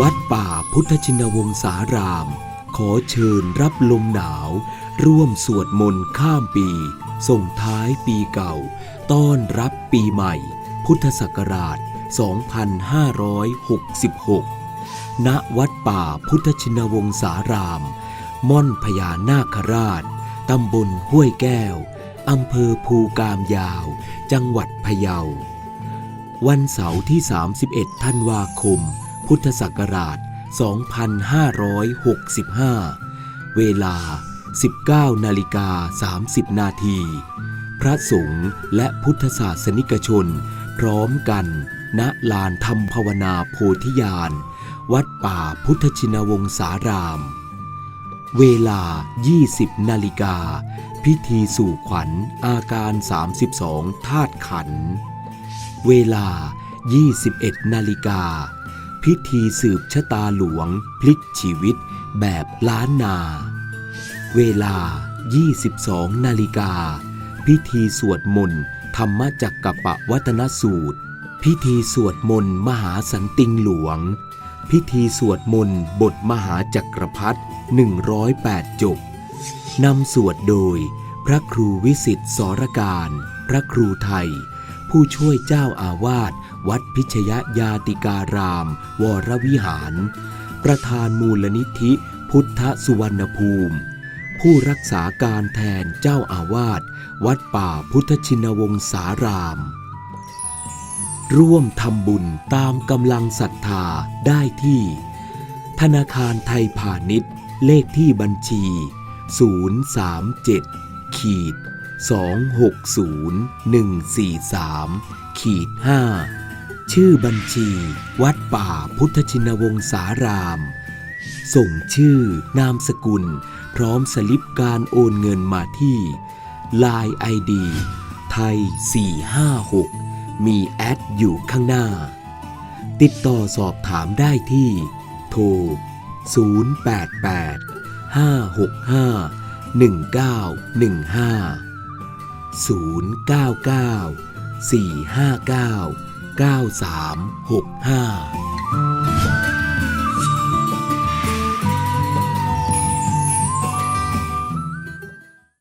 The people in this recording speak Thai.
วัดป่าพุทธชินวงศาราม ขอเชิญรับลมหนาว ร่วมสวดมนต์ข้ามปี ส่งท้ายปีเก่า ต้อนรับปีใหม่ พุทธศักราช 2566 ณ วัดป่าพุทธชินวงศาราม ม่อนพญานาคราช ตำบลห้วยแก้ว อำเภอภูกามยาว จังหวัดพะเยา วันเสาร์ที่ 31 ธันวาคม พุทธศักราช 2565 เวลา 19 นาฬิกา 30 นาที พระสงฆ์และพุทธศาสนิกชน พร้อมกัน ณลานธรรมภาวนาโพธิญาณ วัดป่าพุทธชินวงศาราม เวลา 20 นาฬิกา พิธีสู่ขวัญอาการ 32 ธาตุขัน เวลา 21 นาฬิกา พิธีสืบชะตาหลวง พลิกชีวิต แบบล้านนา เวลา 22 นาฬิกา พิธีสวดมนต์ธรรมจักกปะวัตนสูตร พิธีสวดมนต์มหาสันติงหลวง พิธีสวดมนต์บทมหาจักรพรรดิ108 จบ นำสวดโดย พระครูวิสิทธิสรการ พระครูไทย ผู้ช่วยเจ้าอาวาสวัดพิชยยาติการาม วรวิหาร ประธานมูลนิธิ พุทธสุวรรณภูมิ ผู้รักษาการแทนเจ้าอาวาสวัดป่าพุทธชินวงศาราม ร่วมทำบุญตามกำลังศรัทธาได้ที่ ธนาคารไทยพาณิชย์ เลขที่บัญชี 037ขีด 260 143ขีด5ชื่อบัญชี วัดป่าพุทธชินวงศาราม ส่งชื่อนามสกุล พร้อมสลิปการโอนเงินมาที่ Line ID ไทย 456 มีแอดอยู่ข้างหน้า ติดต่อสอบถามได้ที่ โทร 088 565 1915 099 459 9365